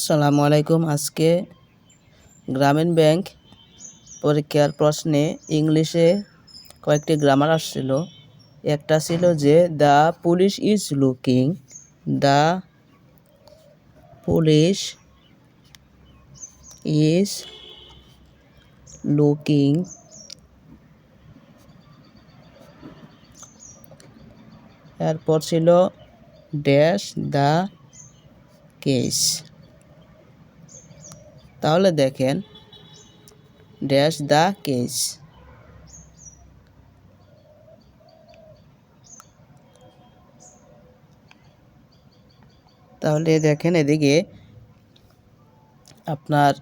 সালামু আলাইকুম আজকে গ্রামীণ ব্যাংক পরীক্ষার প্রশ্নে ইংলিশে কয়েকটি গ্রামার আসছিল। একটা ছিল যে, the police is looking. The police is looking এরপর ছিল, ড্যাশ দ্য কেস। তাহলে দেখেন ড্যাশ দ্য কেস তাহলে দেখেন এদিকে আপনার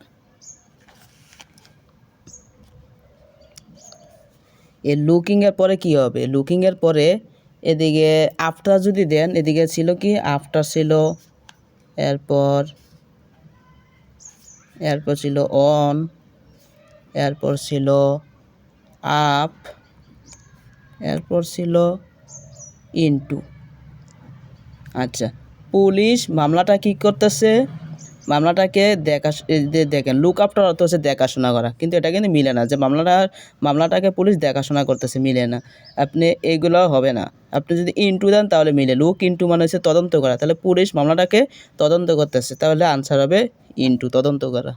এ লুকিংয়ের পরে কি হবে? লুকিংয়ের পরে এদিকে আফটার যদি দেন, এদিকে ছিল কি? আফটার ছিল, এরপর এরপর ছিল অন এরপর ছিল আপ এরপর ছিল ইনটু। আচ্ছা পুলিশ মামলাটা কি করতেছে? মামলাটাকে দেখা দেখেন লুক আফটার অর্থ হচ্ছে দেখাশোনা করা। কিন্তু এটা কিন্তু মিলে না যে মামলাটা, মামলাটাকে পুলিশ দেখাশোনা করতেছে, মিলে না। আপনি এইগুলো হবে না। আপনি যদি ইনটু দেন তাহলে মিলে। লুক ইনটু মানে হচ্ছে তদন্ত করা। তাহলে পুলিশ মামলাটাকে তদন্ত করতেছে। তাহলে আনসার হবে ইনটু তদন্ত করা।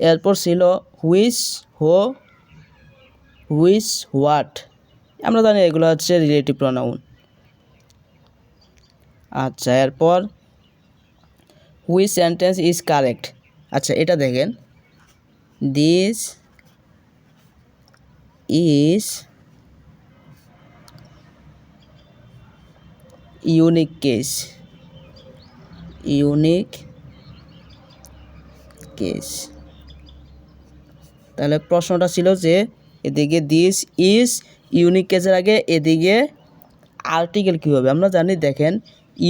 এরপর ছিল হুইস হো হুইস হোয়াট আমরা জানি এগুলো হচ্ছে রিলেটিভ প্রনাউন আচ্ছা এরপর হুইচ সেন্টেন্স ইজ কারেক্ট। আচ্ছা এটা দেখেন। This is unique case. Unique case. তাহলে প্রশ্নটা ছিল যে এদিকে দিস ইজ ইউনিক কেসের আগে এদিকে আর্টিকেল কী হবে? আমরা জানি, দেখেন,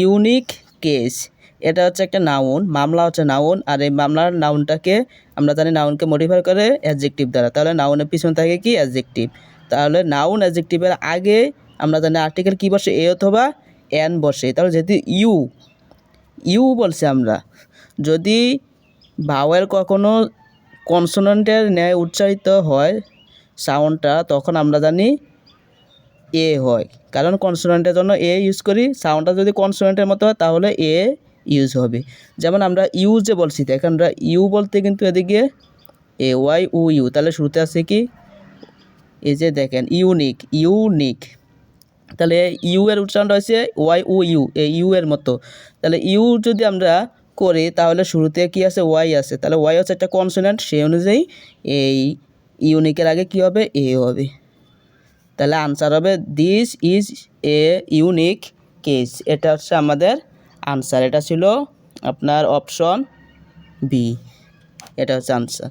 ইউনিক কেস। এটা হচ্ছে একটা নাউন মামলা হচ্ছে নাউন আর এই মামলার নাউনটাকে আমরা জানি নাউনকে মডিফাই করে অ্যাডজেক্টিভ দ্বারা। তাহলে নাউনের পিছনে থাকে কি? অ্যাডজেক্টিভ তাহলে নাউন অ্যাডজেক্টিভের আগে আমরা জানি আর্টিকেল কী বসে? এ অথবা এন বসে। তাহলে যেহেতু ইউ ইউ বলছে আমরা, যদি ভাওয়েল কখনো কনসোনেন্টের ন্যায় উচ্চারিত হয় সাউন্ডটা তখন আমরা জানি এ হয়। কারণ কনসোনেন্টের জন্য এ ইউজ করি। সাউন্ডটা যদি কনসোনেন্টের মতো হয়, তাহলে এ ইউজ হবে। যেমন আমরা ইউ যে বলছি দেখেন আমরা ইউ বলতে কিন্তু এদিকে এ ওয়াই, উ, ইউ, তাহলে শুরুতে আছে কি? এই যে দেখেন ইউনিক ইউনিক তাহলে ইউ এর উচ্চারণটা হচ্ছে ওয়াই, উ, ইউ এ ইউ এর মতো। তাহলে ইউ যদি আমরা করি, তাহলে শুরুতে কি আছে? ওয়াই আছে। তাহলে ওয়াই হচ্ছে একটা কনসোনেন্ট সেই অনুযায়ী এই ইউনিকের আগে কি হবে? এ হবে। তাহলে আনসার হবে this is a unique case এটা হচ্ছে আমাদের আনসার এটা ছিল আপনার অপশন বি এটা হচ্ছে আনসার